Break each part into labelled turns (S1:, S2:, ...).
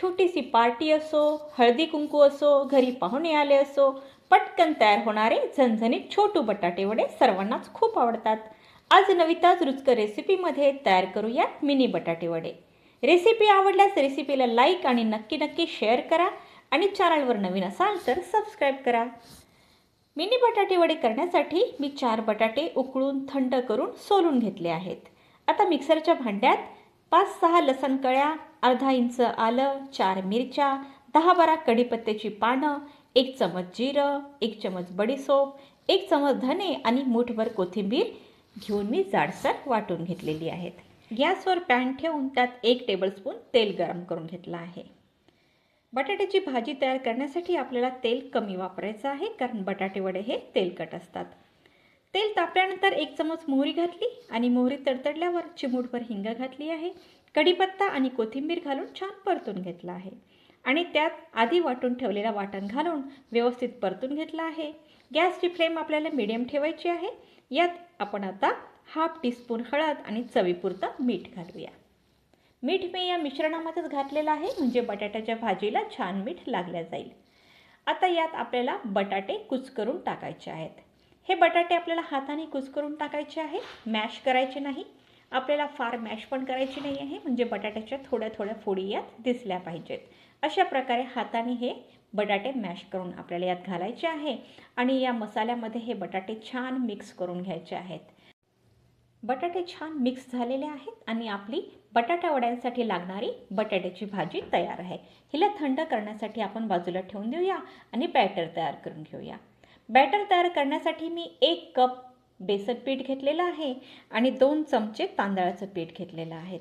S1: छोटीशी पार्टी असो हळदी कुंकू असो घरी पाहुणे आले असो पटकन तयार होणारे झणझणीत छोटू बटाटे वडे सर्वांनाच खूप आवडतात. आज नविताज रुचकर रेसिपीमध्ये तयार करूयात मिनी बटाटे वडे. रेसिपी आवडल्यास रेसिपीला लाईक आणि नक्की नक्की शेअर करा आणि चॅनलवर नवीन असाल तर सबस्क्राईब करा. मिनी बटाटे वडे करण्यासाठी मी चार बटाटे उकळून थंड करून सोलून घेतले आहेत. आता मिक्सरच्या भांड्यात पाच सहा लसणकळ्या अर्धा इंच आलं चार मिरच्या दहा बारा कढीपत्त्याची पानं एक चमच जिरं एक चमच बडीसोप एक चमच धने आणि मूठभर कोथिंबीर घेऊन मी जाडसर वाटून घेतलेली आहेत. गॅसवर पॅन ठेवून त्यात एक टेबलस्पून तेल गरम करून घेतलं आहे. बटाट्याची भाजी तयार करण्यासाठी आपल्याला तेल कमी वापरायचं आहे कारण बटाटे वडे हे तेलकट असतात. तेल तापल्यानंतर एक चमच मोहरी घातली आणि मोहरी तडतडल्यावर चिमूटभर हिंग घातली आहे. कढीपत्ता आणि कोथिंबीर घालून छान परतून घेतला आहे. आणि त्यात आधी वाटून ठेवलेला वाटण घालून व्यवस्थित परतून घेतला आहे. गॅसची फ्लेम आपल्याला मिडियम ठेवायची आहे. यात आपण आता हाफ टीस्पून हळद आणि चवीपुरतं मीठ घालूया. मीठ मी या मिश्रणामध्येच घातलेलं आहे म्हणजे बटाट्याच्या भाजीला छान मीठ लागल्या जाईल. आता यात आपल्याला बटाटे कुच करून टाकायचे आहेत. हे बटाटे आपल्याला हाताने कुजकरून टाकायचे आहे. मॅश करायचे नाही. आपल्याला फार मॅश पण करायची नाही आहे. म्हणजे बटाट्याच्या थोड्या थोड्या फोडी यात दिसल्या पाहिजेत. अशा प्रकारे हाताने हे बटाटे मॅश करून आपल्याला यात घालायचे आहे. आणि या मसाल्यामध्ये हे बटाटे छान मिक्स करून घ्यायचे आहेत. बटाटे छान मिक्स झालेले आहेत आणि आपली बटाटा वड्यांसाठी लागणारी बटाट्याची भाजी तयार आहे. हिला थंड करण्यासाठी आपण बाजूला ठेवून देऊया आणि बॅटर तयार करून घेऊया. बॅटर तयार करण्यासाठी मी एक कप बेसन पीठ घेतलेलं आहे आणि दोन चमचे तांदळाचं पीठ घेतलेलं आहे.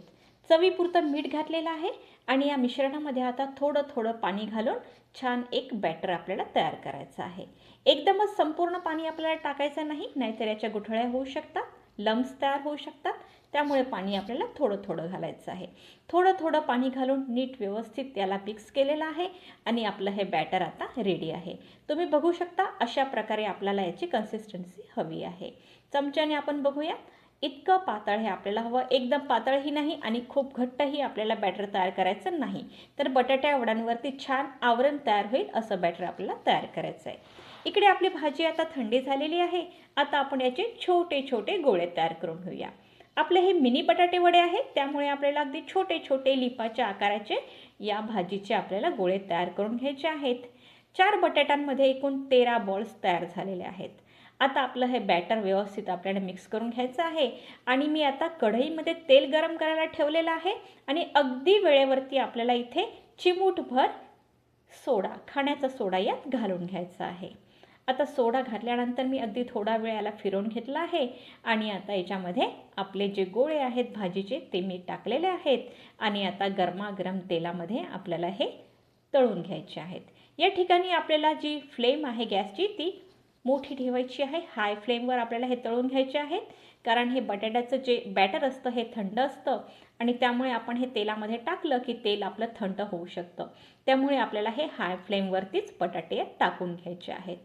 S1: चवीपुरतं मीठ घातलेलं आहे आणि या मिश्रणामध्ये आता थोडं थोडं पाणी घालून छान एक बॅटर आपल्याला तयार करायचं आहे. एकदमच संपूर्ण पाणी आपल्याला टाकायचं नाही नाहीतर याच्या गुठळ्या होऊ शकतात. लम्स तयार होऊ शकतात. त्यामुळे पाणी आपल्याला थोडं थोडं घालायचं आहे. थोडं थोडं पाणी घालून नीट व्यवस्थित त्याला मिक्स केलेलं आहे आणि आपलं हे बॅटर आता रेडी आहे. तुम्ही बघू शकता अशा प्रकारे आपल्याला याची कन्सिस्टन्सी हवी आहे. चमच्याने आपण बघूया इतकं पातळ हे आपल्याला हवं. एकदम पातळही नाही आणि खूप घट्टही आपल्याला बॅटर तयार करायचं नाही. तर बटाट्या वडांवरती छान आवरण तयार होईल असं बॅटर आपल्याला तयार करायचं आहे इकडे आपली भाजी आता थंडी झालेली आहे. आता आपण याचे छोटे छोटे गोळे तयार करून घेऊया. आपले हे मिनी बटाटे वडे आहेत त्यामुळे आपल्याला अगदी छोटे छोटे लिपाच्या आकाराचे या भाजीचे आपल्याला गोळे तयार करून घ्यायचे आहेत. चार बटाट्यांमध्ये एकूण तेरा बॉल्स तयार झालेले आहेत. आता आपलं हे बॅटर व्यवस्थित आपल्याला मिक्स करून घ्यायचं आहे. आणि मी आता कढईमध्ये तेल गरम करायला ठेवलेलं आहे. आणि अगदी वेळेवरती आपल्याला इथे चिमूटभर सोडा खाण्याचा सोडा यात घालून घ्यायचा आहे. आता सोडा घातल्यानंतर मी अगदी थोडा वेळ याला फिरवून घेतला आहे. आणि आता याच्यामध्ये आपले जे गोळे आहेत भाजीचे ते मी टाकलेले आहेत. आणि आता गरमागरम तेलामध्ये आपल्याला हे तळून घ्यायचे आहेत. या ठिकाणी आपल्याला जी फ्लेम आहे गॅसची ती मोठी ठेवायची आहे. हाय फ्लेमवर आपल्याला हे तळून घ्यायचे आहेत. कारण हे बटाट्याचं जे बॅटर असतं हे थंड असतं. आणि त्यामुळे आपण हे तेलामध्ये टाकलं की तेल आपलं थंड होऊ शकतं. त्यामुळे आपल्याला हे हाय फ्लेमवरतीच बटाटे टाकून घ्यायचे आहेत.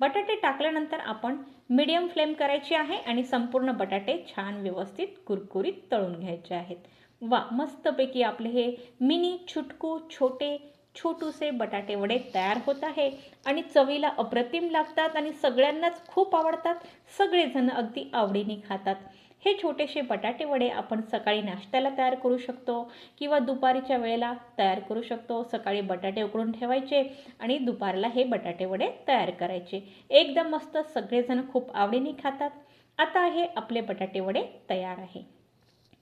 S1: बटाटे टाकल्यानंतर आपण मीडियम फ्लेम करायची आहे आणि संपूर्ण बटाटे छान व्यवस्थित कुरकुरीत तळून घ्यायचे आहेत. वा मस्तपैकी आपले हे मिनी छुटकू छोटे छोटूसे बटाटे वडे तयार होत आहे. आणि चवीला अप्रतिम लागतात आणि सगळ्यांनाच खूप आवडतात. सगळेजण अगदी आवडीने खातात. हे छोटेसे बटाटे वडे आपण सकाळी नाश्त्याला तयार करू शकतो किंवा दुपारीच्या वेळेला तयार करू शकतो. सकाळी बटाटे उकडून ठेवायचे आणि दुपारला हे बटाटे वडे तयार करायचे. एकदम मस्त सगळेजण खूप आवडीने खातात. आता हे आपले बटाटे वडे तयार आहे.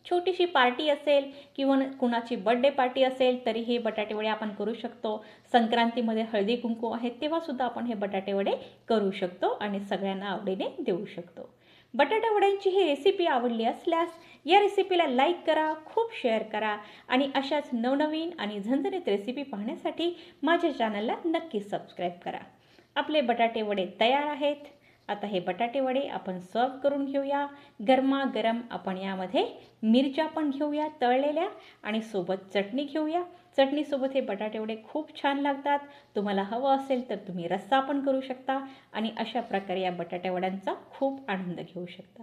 S1: छोटीशी पार्टी असेल किंवा कुणाची बड्डे पार्टी असेल तरी हे बटाटेवडे आपण करू शकतो. संक्रांतीमध्ये हळदी कुंकू आहे तेव्हासुद्धा आपण हे बटाटेवडे करू शकतो आणि सगळ्यांना आवडीने देऊ शकतो. बटाटा वड्यांची ही रेसिपी आवडली असल्यास या रेसिपीला लाईक करा खूप शेअर करा आणि अशाच नवनवीन आणि झणझणीत रेसिपी पाहण्यासाठी माझ्या चॅनलला नक्की सबस्क्राईब करा. आपले बटाटे वडे तयार आहेत. आता हे बटाटे वडे आपण सर्व करून घेऊया. गरमागरम आपण यामध्ये मिरच्या पण घेऊया तळलेल्या आणि सोबत चटणी घेऊया. चटणीसोबत हे बटाटे वडे खूप छान लागतात. तुम्हाला हवं असेल तर तुम्ही रस्सा पण करू शकता आणि अशा प्रकारे या बटाट्या वड्यांचा खूप आनंद घेऊ शकता.